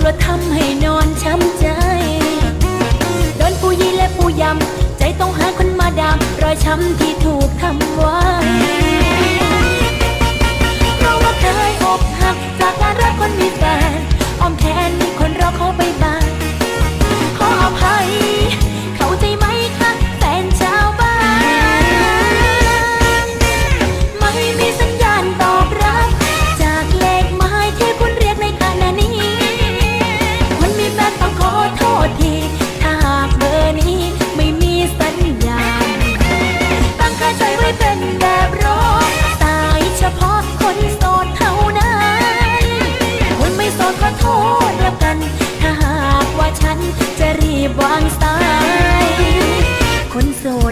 กราวทำให้นอนช้ำใจ โดนผู้ยี่และผู้ยำ ใจต้องหาคนมาดาม รอยช้ำที่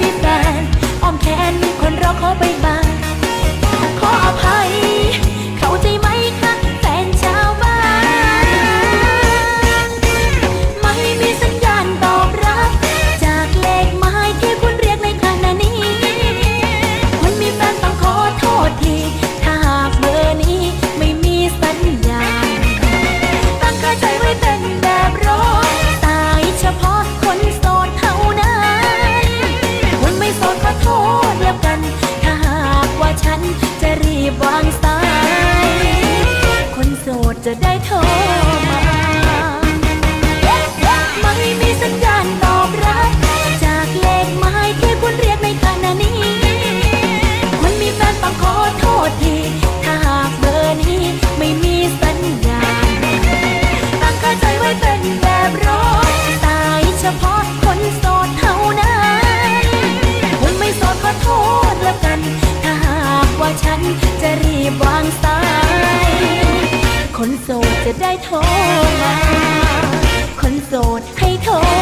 มีแฟนอ้อมแขนมีคนรอเขาไป 的带头。 คนโสดให้โทร